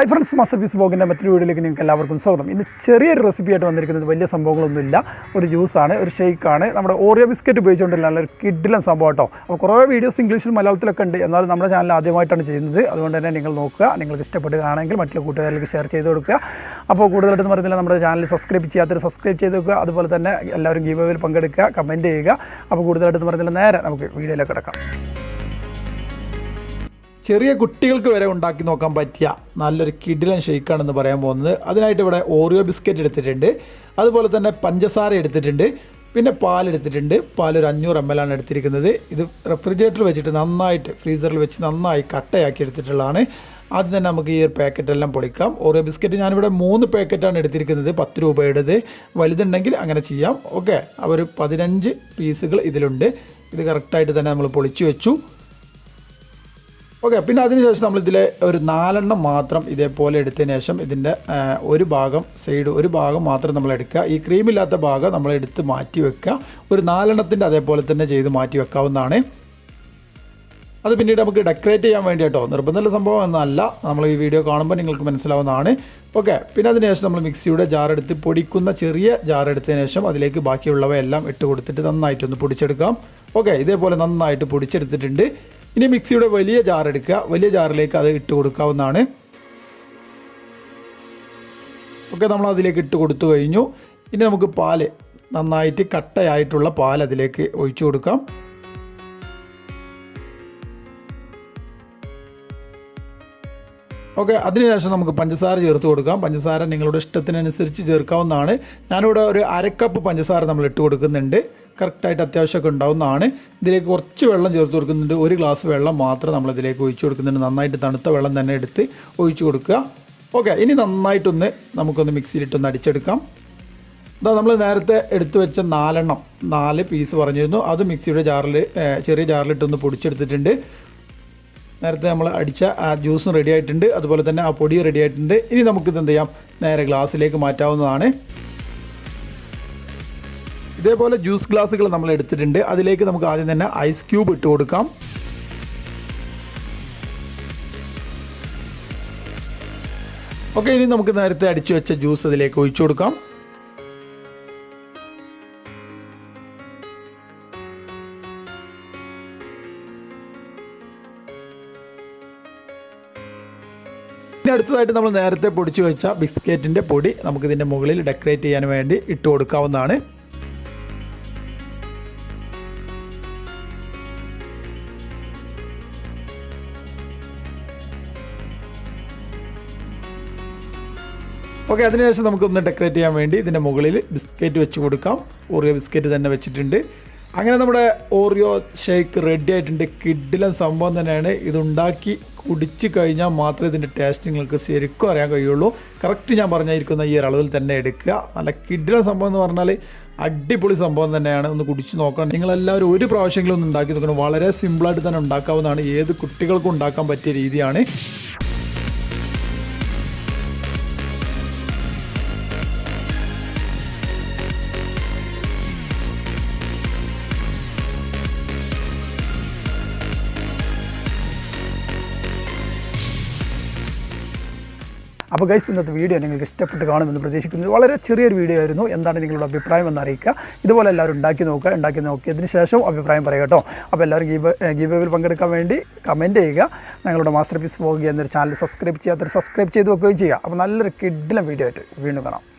Hi friends master piece ബ്ലോഗിന്റെ മറ്റൊരു വീഡിയോയിലേക്ക് നിങ്ങൾക്ക് എല്ലാവർക്കും സ്വാഗതം. ഇന്ന് ചെറിയൊരു റെസിപ്പിയായിട്ട് വന്നിരിക്കുന്നത് വലിയ സംഭവങ്ങളൊന്നുമില്ല. ഒരു ജ്യൂസാണ് ഒരു ഷെയ്ക്കാണ് നമ്മുടെ ഓറിയോ ബിസ്ക്കറ്റ് ഉപയോഗിച്ചുകൊണ്ടുള്ള നല്ലൊരു കിഡിലൻ സംഭവം കേട്ടോ. അപ്പോൾ കുറേ വീഡിയോസ് ഇംഗ്ലീഷിലും മലയാളത്തിലൊക്കെ ഉണ്ട്. എന്നാലും നമ്മുടെ ചാനൽ ആദ്യമായിട്ടാണ് ചെയ്യുന്നത്. അതുകൊണ്ട് തന്നെ നിങ്ങൾ നോക്കുക. നിങ്ങൾക്ക് ഇഷ്ടപ്പെടുകയാണെങ്കിൽ മറ്റുള്ള കൂട്ടുകാരിലേക്ക് ഷെയർ ചെയ്ത് കൊടുക്കുക. അപ്പോൾ കൂടുതലായിട്ടും പറയുന്നില്ല നമ്മുടെ ചാനൽ സബ്സ്ക്രൈബ് ചെയ്യാത്തൊരു സബ്സ്ക്രൈബ് ചെയ്ത് വെക്കുക. അതുപോലെ തന്നെ എല്ലാവരും ഗീവയിൽ പങ്കെടുക്കുക കമന്റ് ചെയ്യുക. അപ്പോൾ കൂടുതലായിട്ടും പറയുന്നില്ല നേരെ നമുക്ക് വീഡിയോയിലേക്ക് കിടക്കാം. ചെറിയ കുട്ടികൾക്ക് വരെ ഉണ്ടാക്കി നോക്കാൻ പറ്റിയ നല്ലൊരു കിഡിലൻ ഷെയ്ക്കാണെന്ന് പറയാൻ പോകുന്നത്. അതിനായിട്ട് ഇവിടെ ഓറിയോ ബിസ്ക്കറ്റ് എടുത്തിട്ടുണ്ട്. അതുപോലെ തന്നെ പഞ്ചസാര എടുത്തിട്ടുണ്ട്. പിന്നെ പാൽ എടുത്തിട്ടുണ്ട്. പാൽ ഒരു അഞ്ഞൂറ് എം എൽ ആണ് എടുത്തിരിക്കുന്നത്. ഇത് റെഫ്രിജറേറ്ററിൽ വെച്ചിട്ട് നന്നായിട്ട് ഫ്രീസറിൽ വെച്ച് നന്നായി കട്ടയാക്കി എടുത്തിട്ടുള്ളതാണ്. ആദ്യം തന്നെ നമുക്ക് ഈ ഒരു പാക്കറ്റെല്ലാം പൊളിക്കാം. ഓറിയോ ബിസ്ക്കറ്റ് ഞാനിവിടെ മൂന്ന് പാക്കറ്റാണ് എടുത്തിരിക്കുന്നത്. പത്ത് രൂപയുടേത്. വലുതുണ്ടെങ്കിൽ അങ്ങനെ ചെയ്യാം. ഓക്കെ അവർ പതിനഞ്ച് പീസുകൾ ഇതിലുണ്ട്. ഇത് കറക്റ്റായിട്ട് തന്നെ നമ്മൾ പൊളിച്ചു വെച്ചു. ഓക്കെ പിന്നെ അതിനുശേഷം നമ്മൾ ഒരു നാലെണ്ണം മാത്രം ഇതേപോലെ എടുത്തതിന് ശേഷം ഇതിന്റെ ഒരു ഭാഗം സൈഡ് ഒരു ഭാഗം മാത്രം നമ്മൾ എടുക്കുക. ഈ ക്രീമില്ലാത്ത ഭാഗം നമ്മൾ എടുത്ത് മാറ്റി വെക്കുക. ഒരു നാലെണ്ണത്തിന്റെ അതേപോലെ തന്നെ ചെയ്ത് മാറ്റി വെക്കാവുന്നതാണ്. അത് പിന്നീട് നമുക്ക് ഡെക്കറേറ്റ് ചെയ്യാൻ വേണ്ടി കേട്ടോ നിർബന്ധമുള്ള സംഭവം എന്നല്ല. നമ്മൾ ഈ വീഡിയോ കാണുമ്പോൾ നിങ്ങൾക്ക് മനസ്സിലാവുന്നതാണ്. ഓക്കെ പിന്നെ അതിനുശേഷം നമ്മൾ മിക്സിയുടെ ജാറെടുത്ത് പൊടിക്കുന്ന ചെറിയ ജാറെടുത്തതിന് ശേഷം അതിലേക്ക് ബാക്കിയുള്ളവയെല്ലാം ഇട്ട് കൊടുത്തിട്ട് നന്നായിട്ടൊന്ന് പൊടിച്ചെടുക്കാം. ഓക്കെ ഇതേപോലെ നന്നായിട്ട് പൊടിച്ചെടുത്തിട്ടുണ്ട്. ഇനി മിക്സിയുടെ വലിയ ജാർ എടുക്കുക. വലിയ ജാറിലേക്ക് അത് ഇട്ട് കൊടുക്കാവുന്നതാണ്. ഓക്കെ നമ്മൾ അതിലേക്ക് ഇട്ട് കൊടുത്തു കഴിഞ്ഞു. ഇനി നമുക്ക് പാൽ നന്നായിട്ട് കട്ടയായിട്ടുള്ള പാൽ അതിലേക്ക് ഒഴിച്ചു കൊടുക്കാം. ഓക്കെ അതിനുശേഷം നമുക്ക് പഞ്ചസാര ചേർത്ത് കൊടുക്കാം. പഞ്ചസാര നിങ്ങളുടെ ഇഷ്ടത്തിനനുസരിച്ച് ചേർക്കാവുന്നതാണ്. ഞാനിവിടെ ഒരു അരക്കപ്പ് പഞ്ചസാര നമ്മൾ ഇട്ട് കൊടുക്കുന്നുണ്ട്. കറക്റ്റായിട്ട് അത്യാവശ്യമൊക്കെ ഉണ്ടാവുന്നതാണ്. ഇതിലേക്ക് കുറച്ച് വെള്ളം ചേർത്ത് കൊടുക്കുന്നുണ്ട്. ഒരു ഗ്ലാസ് വെള്ളം മാത്രം നമ്മളിതിലേക്ക് ഒഴിച്ചു കൊടുക്കുന്നുണ്ട്. നന്നായിട്ട് തണുത്ത വെള്ളം തന്നെ എടുത്ത് ഒഴിച്ചു കൊടുക്കുക. ഓക്കെ ഇനി നന്നായിട്ടൊന്ന് നമുക്കൊന്ന് മിക്സിയിലിട്ടൊന്ന് അടിച്ചെടുക്കാം. ഇതാ നമ്മൾ നേരത്തെ എടുത്തു വെച്ച നാലെണ്ണം നാല് പീസ് പറഞ്ഞിരുന്നു. അത് മിക്സിയുടെ ജാറിൽ ചെറിയ ജാറിലിട്ടൊന്ന് പൊടിച്ചെടുത്തിട്ടുണ്ട്. നേരത്തെ നമ്മൾ അടിച്ച ആ ജ്യൂസും റെഡി ആയിട്ടുണ്ട്. അതുപോലെ തന്നെ ആ പൊടി റെഡി ആയിട്ടുണ്ട്. ഇനി നമുക്കിത് എന്ത് ചെയ്യാം? നേരെ ഗ്ലാസ്സിലേക്ക് മാറ്റാവുന്നതാണ്. ഇതേപോലെ ജ്യൂസ് ഗ്ലാസ്സുകൾ നമ്മൾ എടുത്തിട്ടുണ്ട്. അതിലേക്ക് നമുക്ക് ആദ്യം തന്നെ ഐസ് ക്യൂബ് ഇട്ട് കൊടുക്കാം. ഓക്കെ ഇനി നമുക്ക് നേരത്തെ അടിച്ചു വെച്ച ജ്യൂസ് അതിലേക്ക് ഒഴിച്ചു കൊടുക്കാം. ഇനി അടുത്തതായിട്ട് നമ്മൾ നേരത്തെ പൊടിച്ചു വെച്ച ബിസ്ക്കറ്റിന്റെ പൊടി നമുക്കിതിന്റെ മുകളിൽ ഡെക്കറേറ്റ് ചെയ്യാൻ വേണ്ടി ഇട്ട് കൊടുക്കാവുന്നതാണ്. ഓക്കെ അതിനുശേഷം നമുക്കൊന്ന് ഡെക്കറേറ്റ് ചെയ്യാൻ വേണ്ടി ഇതിന്റെ മുകളിൽ ബിസ്ക്കറ്റ് വെച്ച് കൊടുക്കാം. ഓറിയോ ബിസ്ക്കറ്റ് തന്നെ വെച്ചിട്ടുണ്ട്. അങ്ങനെ നമ്മുടെ ഓറിയോ ഷേക്ക് റെഡി ആയിട്ടുണ്ട്. കിഡിലെ സംഭവം തന്നെയാണ്. ഇതുണ്ടാക്കി കുടിച്ച് കഴിഞ്ഞാൽ മാത്രമേ ഇതിന്റെ ടേസ്റ്റ് നിങ്ങൾക്ക് ശരിക്കും അറിയാൻ കഴിയുള്ളൂ. കറക്റ്റ് ഞാൻ പറഞ്ഞിരിക്കുന്ന ഈ അളവിൽ തന്നെ എടുക്കുക. നല്ല കിഡിലെ സംഭവം എന്ന് പറഞ്ഞാൽ അടിപൊളി സംഭവം തന്നെയാണ്. ഒന്ന് കുടിച്ച് നോക്കണം. നിങ്ങളെല്ലാവരും ഒരു പ്രാവശ്യമെങ്കിലും ഒന്ന് ഉണ്ടാക്കി നോക്കണം. വളരെ സിമ്പിളായിട്ട് തന്നെ ഉണ്ടാക്കാവുന്നതാണ്. ഏത് കുട്ടികൾക്കും ഉണ്ടാക്കാൻ പറ്റിയ രീതിയാണ്. അപ്പോൾ ഗൈസ് ഇന്നത്തെ വീഡിയോ നിങ്ങൾക്ക് ഇഷ്ടപ്പെട്ട് കാണുമെന്ന് പ്രതീക്ഷിക്കുന്നത് വളരെ ചെറിയൊരു വീഡിയോ ആയിരുന്നു. എന്താണ് നിങ്ങളുടെ അഭിപ്രായം എന്ന് അറിയിക്കുക ഇതുപോലെ എല്ലാവരും ഉണ്ടാക്കി നോക്കുക. ഉണ്ടാക്കി നോക്കിയതിന് ശേഷം അഭിപ്രായം പറയുക കേട്ടോ. അപ്പോൾ എല്ലാവരും ഗീവ് ഗീവേവിൽ പങ്കെടുക്കാൻ വേണ്ടി കമന്റ് ചെയ്യുക. ഞങ്ങളുടെ മാസ്റ്റർ പീസ് പോകുക എന്നൊരു ചാനൽ സബ്സ്ക്രൈബ് ചെയ്യാത്തൊരു സബ്സ്ക്രൈബ് ചെയ്ത് വെക്കുകയും ചെയ്യുക. അപ്പോൾ നല്ലൊരു കിഡിലും വീഡിയോ ആയിട്ട് വീണ്ടും കാണാം.